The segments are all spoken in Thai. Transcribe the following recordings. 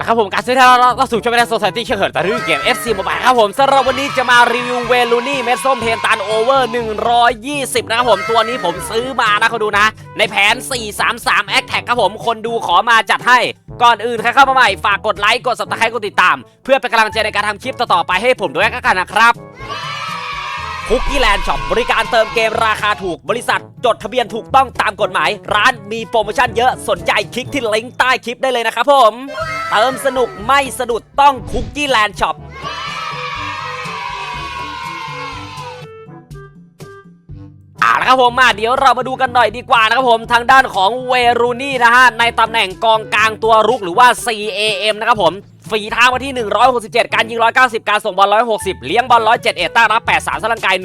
ละครับผมการซื้อที่เราเราสู่ช่วงเวลาโซซายตี้เชื่อเหินตะรื้อเกม FC มบายครับผมสำหรับวันนี้จะมารีวิวเวลูนี่เม็ดส้มเทนตันโอเวอร์ 120 นะครับผมตัวนี้ผมซื้อมานะเขาดูนะ ในแผน 433 a c t a g ครับผมคนดูขอมาจัดให้ ก่อนอื่นใครเข้ามาใหม่ ฝากกดไลค์ กด subscribe กดติดตาม เพื่อเป็นกำลังใจในการทำคลิปต่อๆไปให้ผมด้วยกันนะครับ คุกกี้แลนด์ช็อปบริการเติมเกมราคาถูกบริษัท จดทะเบียนถูกต้องตามกฎหมาย ร้านมีโปรโมชั่นเยอะสนใจคลิกที่ลิงก์ใต้คลิปได้เลยนะครับผม เติมสนุกไม่สะดุดต้องคุกกี้แลนด์ช็อปอ่านะครับผมมาเดี๋ยวเรามาดูกันหน่อยดีกว่านะครับผมทางด้านของเวรูนี่นะฮะในตำแหน่งกองกลางตัวรุกหรือว่า CAM นะครับผม ฝีเท้ามาที่ 167 การยิง 190 การส่งบอล 160 เลี้ยงบอล 107 เอต้ารับ 83สลังกาย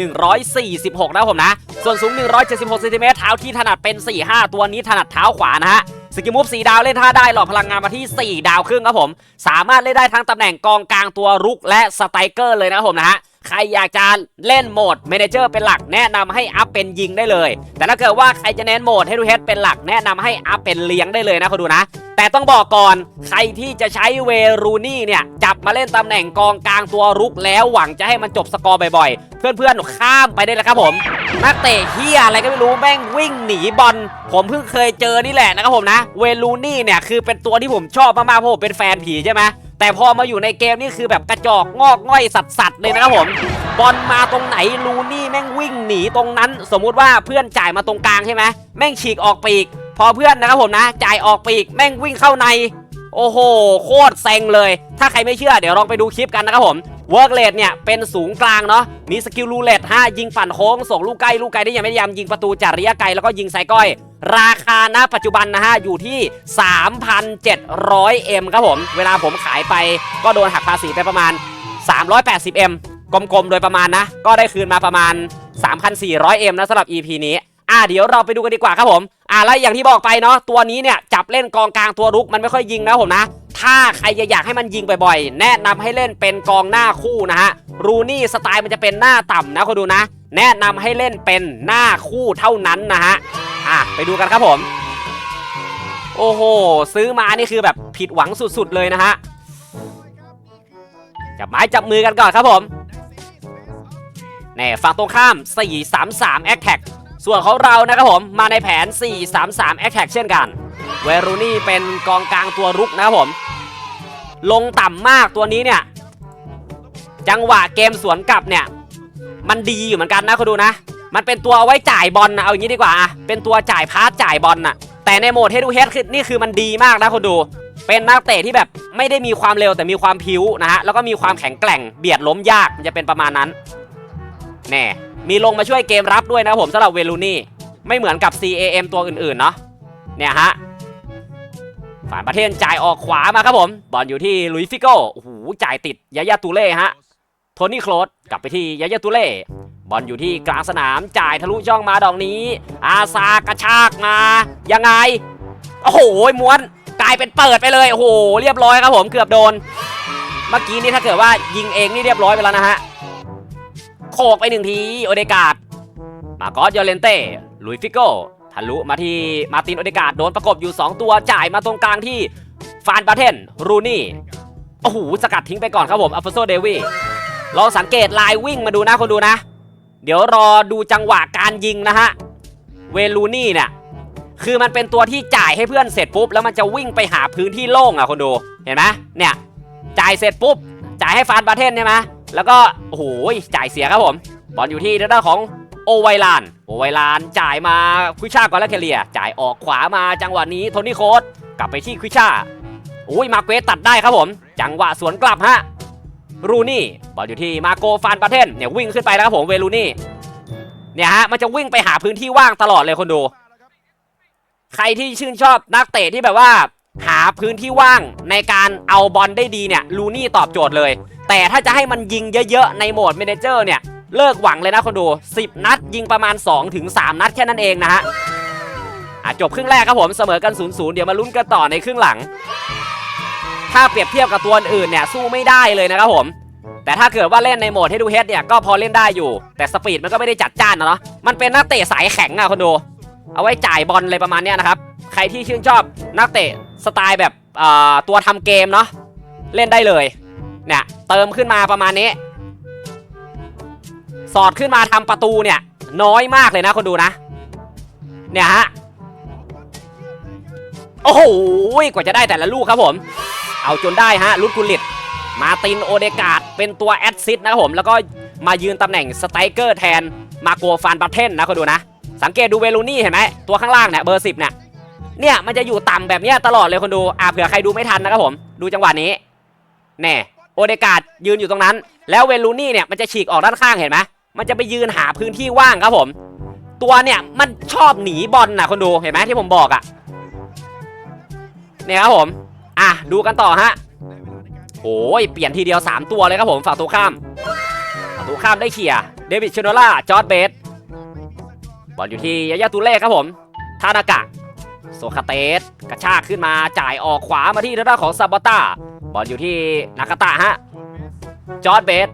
146 นะครับผมนะ ส่วนสูง 176เซนติเมตรเท้าที่ถนัดเป็น 4-5 ตัวนี้ถนัดเท้าขวานะฮะสกิมูฟ4ดาวเล่นท่าได้หลอดพลังงานมาที่ 4 ดาวครึ่งครับผม สามารถเล่นได้ทั้งตำแหน่งกองกลางตัวรุกและสไตรเกอร์เลยนะครับผมนะฮะใครอยากจะเล่นโหมดเมเนเจอร์เป็นหลักแนะนำให้อัพเป็นยิงได้เลย แต่ถ้าเกิดว่าใครจะเน้นโหมดให้ดูเฮดเป็นหลักแนะนำให้อัพเป็นเลี้ยงได้เลยนะคุณดูนะ แต่ต้องบอกก่อนใครที่จะใช้เวรูนี่เนี่ยจับมาเล่นตำแหน่งกองกลางตัวรุกแล้วหวังจะให้มันจบสกอร์บ่อยๆ เพื่อนๆข้ามไปได้เลยครับผม นักเตะเฮียอะไรก็ไม่รู้แม่งวิ่งหนีบอลผมเพิ่งเคยเจอนี่แหละนะครับผมนะ เวลูนี่เนี่ยคือเป็นตัวที่ผมชอบมากๆเพราะผมเป็นแฟนผีใช่ไหมแต่พอมาอยู่ในเกมนี่คือแบบกระจอกงอกง่อยสัสๆเลยนะครับผม บอลมาตรงไหนลูนี่แม่งวิ่งหนีตรงนั้น สมมุติว่าเพื่อนจ่ายมาตรงกลางใช่ไหมแม่งฉีกออกปีก อเพื่อนนะครับผมนะ จ่ายออกปีกแม่งวิ่งเข้าใน โอ้โห โคตรเซ็งเลย ถ้าใครไม่เชื่อเดี๋ยวลองไปดูคลิปกันนะครับผมเวิร์กเลดเนี่ยเป็นสูงกลางเนาะมีสกิลรูเลต5ยิงปั่นโค้ง ส่งลูกไกลลูกไกลได้ยังไม่ยามยิงประตูจากระยะไกลแล้วก็ยิงไซก้อย ราคาณปัจจุบันนะฮะ อยู่ที่ 3,700M ครับผม เวลาผมขายไปก็โดนหักภาษีไปประมาณ 380M กลมๆ โดยประมาณนะ ก็ได้คืนมาประมาณ 3,400M นะสำหรับ EP นี้ อ่าเดี๋ยวเราไปดูกันดีกว่าครับผมอ่าแล้วอย่างที่บอกไปเนาะตัวนี้เนี่ยจับเล่นกองกลางตัวรุกมันไม่ค่อยยิงนะผมนะ ถ้าใครจะอยากให้มันยิงบ่อยๆ แนะนำให้เล่นเป็นกองหน้าคู่นะฮะรูนี่สไตล์มันจะเป็นหน้าต่ำนะคุณดูนะ แนะนำให้เล่นเป็นหน้าคู่เท่านั้นนะฮะอะไปดูกันครับผม โอ้โหซื้อมานี่คือแบบผิดหวังสุดๆเลยนะฮะจับไม้จับมือกันก่อนครับผมแน่ฝั่งตรงข้าม 433 a c t a c ส่วนของเรานะครับผมมาในแผน 433 a c t a c เช่นกัน เวรูนี่เป็นกองกลางตัวรุกนะครับผม ลงต่ำมากตัวนี้เนี่ย จังหวะเกมสวนกลับเนี่ย มันดีอยู่เหมือนกันนะคุณดูนะ มันเป็นตัวเอาไว้จ่ายบอลนะเอาอย่างนี้ดีกว่าอะเป็นตัวจ่ายพาสจ่ายบอลน่ะ แต่ในโหมดเฮดูเฮดคือนี่คือมันดีมากนะคุณดู เป็นนักเตะที่แบบไม่ได้มีความเร็วแต่มีความพิ้วนะฮะ แล้วก็มีความแข็งแกร่งเบียดล้มยากมันจะเป็นประมาณนั้น แน่ มีลงมาช่วยเกมรับด้วยนะผมสำหรับเวลูนี่ไม่เหมือนกับ CAM ตัวอื่นๆเนาะเนี่ยฮะฝ่ายประเทศจ่ายออกขวามาครับผม บอลอยู่ที่ลุยฟิโก้โอ้โหจ่ายติดยายาตูเล่ฮะโทนี่โคลดกลับไปที่ยายาตูเล่บอลอยู่ที่กลางสนามจ่ายทะลุช่องมาดอกนี้ อาซากระชากมา ยังไง โอ้โหม้วนกลายเป็นเปิดไปเลย โอ้โห เรียบร้อยครับผมเกือบโดน เมื่อกี้นี่ถ้าเกิดว่ายิงเองนี่เรียบร้อยไปแล้วนะฮะ กไปหนึ่งทีโอเดกาดมาโกอสยอเลนเต้ลุยฟิโก้ทะลุมาที่มาตินโอเดกาดโดนประกบอยู่ 2 ตัวจ่ายมาตรงกลางที่ฟานบาเทนรูนี่โอ้โหสกัดทิ้งไปก่อนครับผมอัฟโซเดวี่ลองสังเกตลายวิ่งมาดูนะคนดูนะ เดี๋ยวรอดูจังหวะการยิงนะฮะเวลูนี่เนี่ยคือมันเป็นตัวที่จ่ายให้เพื่อนเสร็จปุ๊บแล้วมันจะวิ่งไปหาพื้นที่โล่งอะคนดูเห็นไหมเนี่ยจ่ายเสร็จปุ๊บจ่ายให้ฟานบาเทนใช่ไหม แล้วก็โอ้โหจ่ายเสียครับผมบอลอยู่ที่ด้านของโอไวลานโอไวลานจ่ายมาควิชาก่อนแล้วเคเลีย จ่ายออกขวามาจังหวะนี้โทนี่โคสกลับไปที่ควิชาอุ้ยมาเกวสตัดได้ครับผม จังหวะสวนกลับฮะรูนี่บอลอยู่ที่มาโกฟานบาเทนเนี่ยวิ่งขึ้นไปแล้วครับผมเวลูนี่เนี่ยฮะมันจะวิ่งไปหาพื้นที่ว่างตลอดเลยคนดู ใครที่ชื่นชอบนักเตะที่แบบว่า หาพื้นที่ว่างในการเอาบอลได้ดีเนี่ยลูนี่ตอบโจทย์เลย แต่ถ้าจะให้มันยิงเยอะๆ ในโหมดเมเนเจอร์เนี่ย เลิกหวังเลยนะคนดู 10 นัดยิงประมาณ 2-3ถึงนัดแค่นั้นเองนะฮะอะจบครึ่งแรกครับผมเสมอกัน0ูนย์เดี๋ยวมาลุ้นกันต่อในครึ่งหลัง ถ้าเปรียบเทียบกับตัวอื่นเนี่ยสู้ไม่ได้เลยนะครับผม แต่ถ้าเกิดว่าเล่นในโหมดให้ดูเฮดเนี่ยก็พอเล่นได้อยู่ แต่สปีดมันก็ไม่ได้จัดจ้านนะเนาะมันเป็นนักเตะสายแข็งอะคนดู เอาไว้จ่ายบอลอะไรประมาณเนี้ยนะครับใครที่ชื่นชอบนักเตะ สไตล์แบบตัวทำเกมเนาะเล่นได้เลยเนี่ยเติมขึ้นมาประมาณนี้ สอดขึ้นมาทำประตูเนี่ยน้อยมากเลยนะคนดูนะ เนี่ยฮะโอ้โหกว่าจะได้แต่ละลูกครับผม เอาจนได้ฮะลุดกุลิต มาตินโอเดกาดเป็นตัวแอดซิสนะครับผม แล้วก็มายืนตำแหน่งสไตรเกอร์แทน มาโกฟานบัตเทนนะคนดูนะ สังเกตดูเวลูนี่เห็นไหมตัวข้างล่างเนี่ยเบอร์สิบเนี่ย เนี่ยมันจะอยู่ต่ำแบบเนี้ยตลอดเลยคนดูอ่าเผื่อใครดูไม่ทันนะครับผม ดูจังหวะนี้แน่โอเดกาดยืนอยู่ตรงนั้น แล้วเวลูนี่เนี่ยมันจะฉีกออกด้านข้างเห็นไหมมันจะไปยืนหาพื้นที่ว่างครับผม ตัวเนี่ยมันชอบหนีบอลนะคนดูเห็นไหมที่ผมบอกอะ่ะเนี่ยครับผมอะดูกันต่อฮะโอ้ยเปลี่ยนทีเดียว 3 ตัวเลยครับผมฝั่งตัวข้ามฝั่งตัวข้ามได้เขี่ยเดวิดชโนล่าจอร์ดเบสบอลอยู่ที่ยายาตูเล่ครับผมทานากะ โซคาเตสกระชากขึ้นมาจ่ายออกขวามาที่ทางด้านของซาบาต้าบอลอยู่ที่นากาตะฮะจอร์ดเบส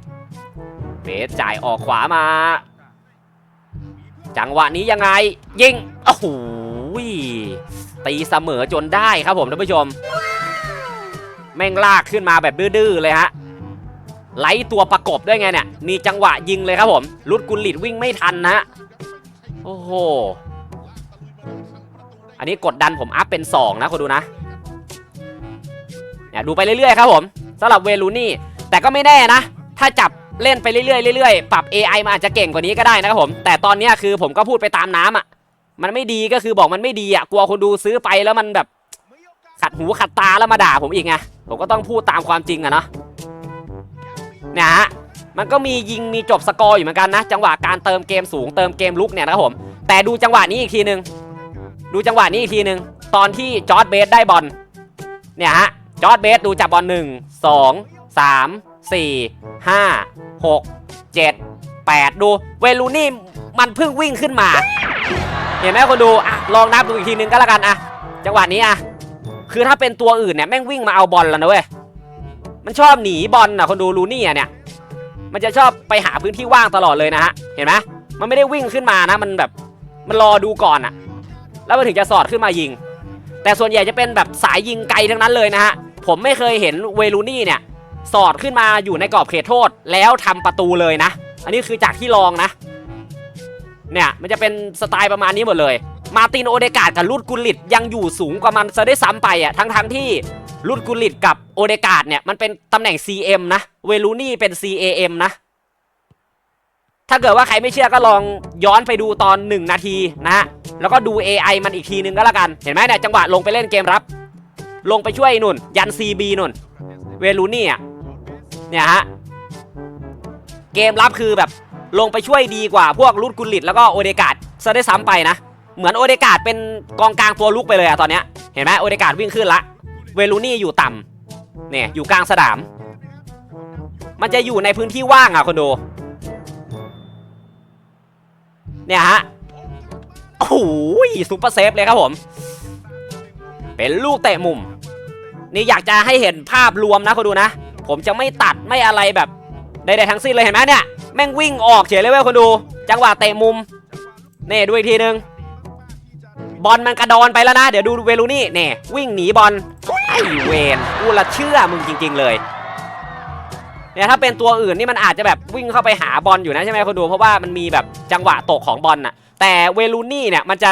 เบสจ่ายออกขวามา จังหวะนี้ยังไง ยิงโอ้โหตีเสมอจนได้ครับผมท่านผู้ชม แม่งลากขึ้นมาแบบดื้อๆเลยฮะไล่ตัวประกบด้วยไงเนี่ยมีจังหวะยิงเลยครับผมลุดกุลลิดวิ่งไม่ทันนะโอ้โห อันนี้กดดันผมอัพเป็น 2 นะคุณดูนะเนี่ยดูไปเรื่อยๆครับผมสำหรับเวลูนี่ แต่ก็ไม่แน่นะ ถ้าจับเล่นไปเรื่อยๆเรื่อยๆปรับ AI มันอาจจะเก่งกว่านี้ก็ได้นะครับผม แต่ตอนนี้คือผมก็พูดไปตามน้ำอะ มันไม่ดีก็คือบอกมันไม่ดีอะ กลัวคนดูซื้อไปแล้วมันแบบ ขัดหูขัดตาแล้วมาด่าผมอีกไง ผมก็ต้องพูดตามความจริงอะเนาะเนี่ยฮะ มันก็มียิงมีจบสกอร์อยู่เหมือนกันนะ จังหวะการเติมเกมสูงเติมเกมลุกเนี่ยนะครับผม แต่ดูจังหวะนี้อีกทีนึง ดูจังหวะนี้อีกทีหนึ่งตอนที่จอร์ดเบสได้บอลเนี่ยฮะจอร์ดเบสดูจับบอลหนึ่งสองสามสี่ห้าหกเจ็ดแปดดูเวลูนี่มันเพิ่งวิ่งขึ้นมา เห็นไหมคนดูอะลองนับดูอีกทีนึงก็แล้วกันอะจังหวะนี้อะคือถ้าเป็นตัวอื่นเนี่ยแม่งวิ่งมาเอาบอลแล้วนะเว้ยมันชอบหนีบอลนะคนดูลูนี่อะเนี่ยมันจะชอบไปหาพื้นที่ว่างตลอดเลยนะฮะเห็นไหมมันไม่ได้วิ่งขึ้นมานะ มันแบบมันรอดูก่อนอะ แล้วมันถึงจะสอดขึ้นมายิง แต่ส่วนใหญ่จะเป็นแบบสายยิงไกลทั้งนั้นเลยนะฮะผมไม่เคยเห็นเวลูนี่เนี่ยสอดขึ้นมาอยู่ในกรอบเขตโทษแล้วทำประตูเลยนะ อันนี้คือจากที่ลองนะ เนี่ยมันจะเป็นสไตล์ประมาณนี้หมดเลย มาตินโอเดกาดกับลูดกุลิตยังอยู่สูงกว่ามันซะได้ซ้ำไปอะทั้งทั้งที่ลูดกุลิตกับโอเดกาดเนี่ยมันเป็นตำแหน่ง CM นะเวลูนี่เป็น CAM นะ ถ้าเกิดว่าใครไม่เชื่อก็ลองย้อนไปดูตอน 1 นาทีนะฮะ แล้วก็ดู AI มันอีกทีนึงก็แล้วกัน เห็นไหมเนี่ยจังหวะลงไปเล่นเกมรับ ลงไปช่วยนุ่น ยัน CB นุ่น เวลูนี่อะ เนี่ยฮะ เกมรับคือแบบลงไปช่วยดีกว่าพวกลูดกุลิตแล้วก็โอเดกาดซะได้ซ้ำไปนะ เหมือนโอเดกาดเป็นกองกลางตัวลุกไปเลยอะตอนเนี้ย เห็นไหมโอเดกาดวิ่งขึ้นละ เวลูนี่อยู่ต่ำเนี่ยอยู่กลางสนาม มันจะอยู่ในพื้นที่ว่างอะคนดู เนี่ยฮะโอ้โหซุปเปอร์เซฟเลยครับผม เป็นลูกเตะมุม นี่อยากจะให้เห็นภาพรวมนะคุณดูนะ ผมจะไม่ตัดไม่อะไรแบบใดๆทั้งสิ้นเลยเห็นไหมเนี่ยแม่งวิ่งออกเฉยเลยเว้ยคุณดู จังหวะเตะมุมนี่ดูอีกทีนึงบอลมันกระดอนไปแล้วนะ เดี๋ยวดูเวลูนี่เนี่ยวิ่งหนีบอลไอเวนกูละเชื่อมึงจริง ๆ เลย เนี่ยถ้าเป็นตัวอื่นนี่มันอาจจะแบบวิ่งเข้าไปหาบอลอยู่นะใช่ไหมคุณดูเพราะว่ามันมีแบบจังหวะตกของบอลน่ะ แต่เวลูนี่เนี่ยมันจะ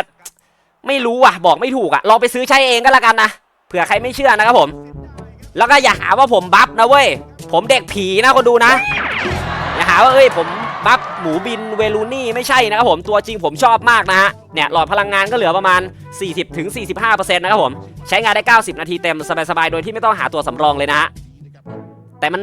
ไม่รู้อะบอกไม่ถูกอะลองไปซื้อใช้เองก็แล้วกันนะเผื่อใครไม่เชื่อนะครับผม แล้วก็อย่าหาว่าผมบัฟนะเว้ยผมเด็กผีนะคนดูนะ อย่าหาว่าเอ้ยผมบัฟหมูบินเวลูนี่ไม่ใช่นะครับผมตัวจริงผมชอบมากนะฮะเนี่ยหลอดพลังงานก็เหลือประมาณ 40-45%ถึง45%นะครับผมใช้งานได้ 90 นาทีเต็มสบายๆโดยที่ไม่ต้องหาตัวสำรองเลยนะฮะแต่มัน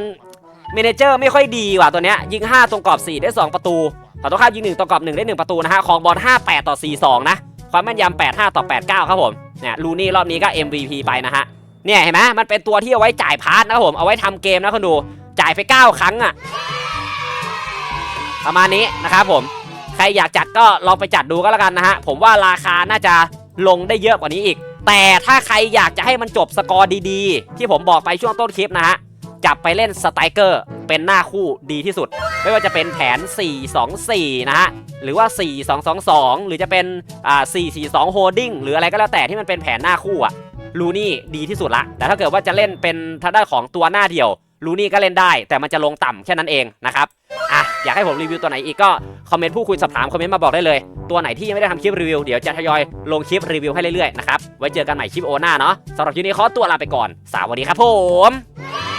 เมเนเจอร์ไม่ค่อยดีว่ะตัวเนี้ยยิง 5 ตรงกรอบ 4 ได้ 2 ประตูฝั่งตรงข้ามยิง 1ตรงกรอบ 1 ได้ 1 ประตูนะฮะของบอล58 ต่อ 42 นะ ความแม่นยำ85 ต่อ 89 ครับผมเนี่ยลูนี่รอบนี้ก็ MVP ไปนะฮะเนี่ยเห็นไหมมันเป็นตัวที่เอาไว้จ่ายพาร์ทนะครับผมเอาไว้ทำเกมนะคนดูจ่ายไป 9 ครั้งอะประมาณนี้นะครับผมใครอยากจัดก็ลองไปจัดดูก็แล้วกันนะฮะผมว่าราคาน่าจะลงได้เยอะกว่านี้อีก แต่ถ้าใครอยากจะให้มันจบสกอร์ดีๆ ที่ผมบอกไปช่วงต้นคลิปนะฮะ จับไปเล่นสไตรเกอร์ เป็นหน้าคู่ดีที่สุด ไม่ว่าจะเป็นแผน 4-2-4 นะฮะ หรือว่า 4-2-2-2 หรือจะเป็นอ่า4-4-2 holding หรืออะไรก็แล้วแต่ที่มันเป็นแผนหน้าคู่อะลูนี่ดีที่สุดละ แต่ถ้าเกิดว่าจะเล่นเป็นทางด้านของตัวหน้าเดี่ยวลูนี่ก็เล่นได้ แต่มันจะลงต่ำแค่นั้นเองนะครับอะอยากให้ผมรีวิวตัวไหนอีกก็คอมเมนต์พูดคุยสอบถามคอมเมนต์มาบอกได้เลย ตัวไหนที่ยังไม่ได้ทำคลิปรีวิวเดี๋ยวจะทยอยลงคลิปรีวิวให้เรื่อยๆนะครับไว้เจอกันใหม่คลิปโอหน้าเนาะสำหรับคลิปนี้ขอตัวลาไปก่อนสวัสดีครับผม